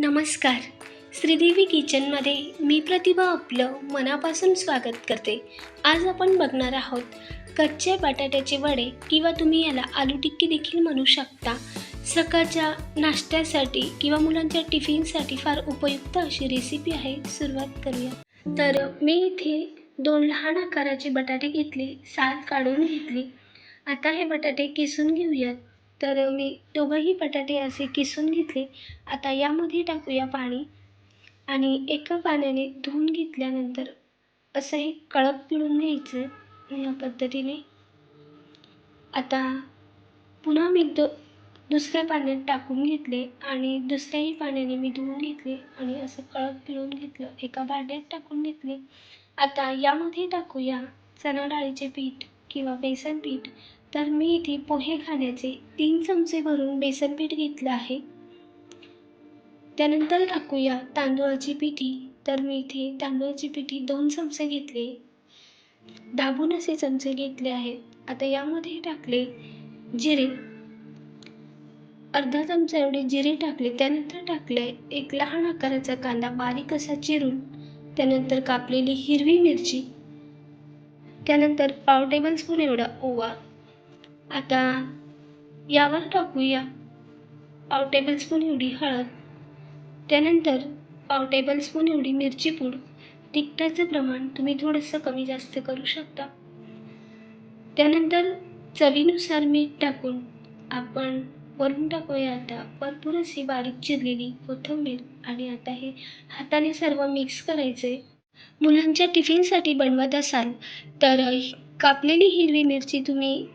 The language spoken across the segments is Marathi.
नमस्कार. श्रीदेवी किचनमध्ये मी प्रतिभा आपलं मनापासून स्वागत करते. आज आपण बघणार आहोत कच्चे बटाट्याचे वडे किंवा तुम्ही याला आलू टिक्की देखील म्हणू शकता. सकाळच्या नाश्त्यासाठी किंवा मुलांच्या टिफिनसाठी फार उपयुक्त अशी रेसिपी आहे सुरुवात करूया. तर मी इथे दोन लहान आकाराचे बटाटे घेतले साल काढून घेतली. आता हे बटाटे किसून घेऊयात. तर मी दोघंही बटाटे असे किसून घेतले. आता यामध्ये टाकूया पाणी. आणि एका पाण्याने धुवून घेतल्यानंतर असं हे कळप पिळून घ्यायचं या पद्धतीने. आता पुन्हा मी दो दुसऱ्या पाण्यात टाकून घेतले आणि दुसऱ्याही पाण्याने मी धुवून घेतले आणि असं कळप पिळून घेतलं. एका भांड्यात टाकून घेतले. आता यामध्ये टाकूया चणा डाळीचे पीठ किंवा बेसन पीठ. तर मी इथे पोहे खाण्याचे तीन चमचे भरून बेसन पीठ घेतलं आहे. त्यानंतर टाकूया तांदूळाची पिठी. तर मी इथे तांदूळाची पिठी दोन चमचे घेतले. दाबून असे चमचे घेतले आहेत. आता यामध्ये टाकले जिरे. अर्धा चमचा एवढे जिरे टाकले. त्यानंतर टाकले एक लहान आकाराचा कांदा बारीक असा चिरून त्यानंतर कापलेली हिरवी मिरची. त्यानंतर पाव टेबल स्पून एवढा ओवा आता यावर टाकूया. पाव टेबलस्पून एवढी हळद. त्यानंतर पाव टेबलस्पून एवढी मिरची पूड. तिखटाचं प्रमाण तुम्ही थोडंसं कमी जास्त करू शकता. त्यानंतर चवीनुसार मीठ टाकून आपण वरून टाकूया आता. भरपूर अशी बारीक चिरलेली कोथिंबीर आणि आता हे हाताने सर्व मिक्स करायचे मुलांच्या टिफिनसाठी बनवत असाल तर कापलेली हिरवी मिरची तुम्ही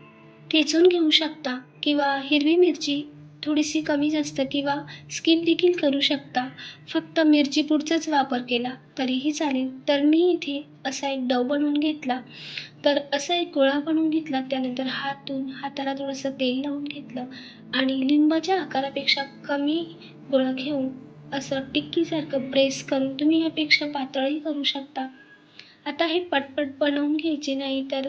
ठेचून घेऊ शकता किंवा हिरवी मिरची थोडीशी कमी जास्त किंवा स्किप देखील करू शकता. फक्त मिरची पुढचाच वापर केला तरीही चालेल. तर मी इथे असा एक डव बनवून घेतला. तर असा एक गोळा बनवून घेतला. त्यानंतर हातून हाताला थोडंसं तेल लावून घेतलं आणि लिंबाच्या आकारापेक्षा कमी गोळा घेऊन असं टिक्कीसारखं प्रेस करून तुम्ही यापेक्षा पातळही करू शकता. आता हे पटपट बनवून घ्यायचे नाही तर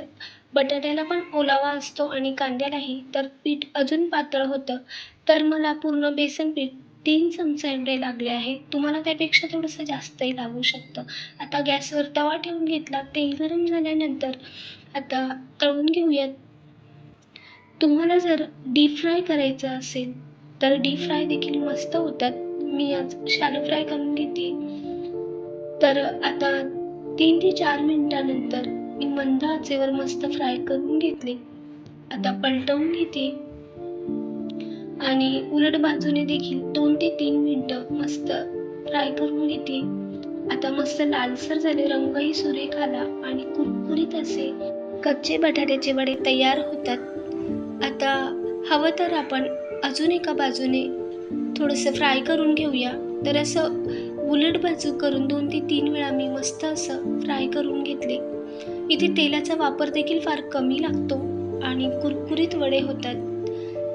बटाट्याला पण ओलावा असतो आणि कांद्यालाही तर पीठ अजून पातळ होतं. तर मला पूर्ण बेसन पीठ तीन चमचे एवढे लागले आहे. तुम्हाला त्यापेक्षा थोडंसं जास्तही लागू शकतं. आता गॅसवर तवा ठेवून घेतला तेल गरम झाल्यानंतर आता तळून घेऊयात. तुम्हाला जर डीप फ्राय करायचं असेल तर डीप फ्राय देखील मस्त होतात. मी आज शॅलो फ्राय करून घेते. तर आता तीन ते चार मिनिटानंतर मी मंद आचेवर मस्त फ्राय करून घेतले. आता पलटवून घेते. आणि उलट बाजूने देखील दोन ते तीन मिनिटं मस्त फ्राय करून घेते. आता मस्त लालसर झाले रंगही सुरेख आला आणि कुरकुरीत असे कच्चे बटाट्याचे वडे तयार होतात. आता हवं तर आपण अजून एका बाजूने थोडंसं फ्राय करून घेऊया. तर असं उलट बाजू करून दोन ते तीन वेळा मी मस्त असं फ्राय करून घेतले. इथे तेलाचा वापर देखील फार कमी लागतो आणि कुरकुरीत वडे होतात.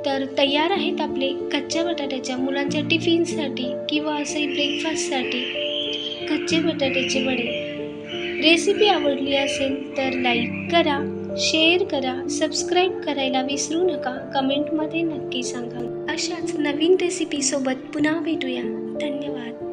तर तयार आहेत आपले कच्च्या बटाट्याच्या मुलांच्या टिफिनसाठी किंवा असंही ब्रेकफास्टसाठी कच्चे बटाट्याचे वडे. रेसिपी आवडली असेल तर लाईक करा शेअर करा सबस्क्राईब करायला विसरू नका. कमेंटमध्ये नक्की सांगा. अशाच नवीन रेसिपीसोबत पुन्हा भेटूया. धन्यवाद.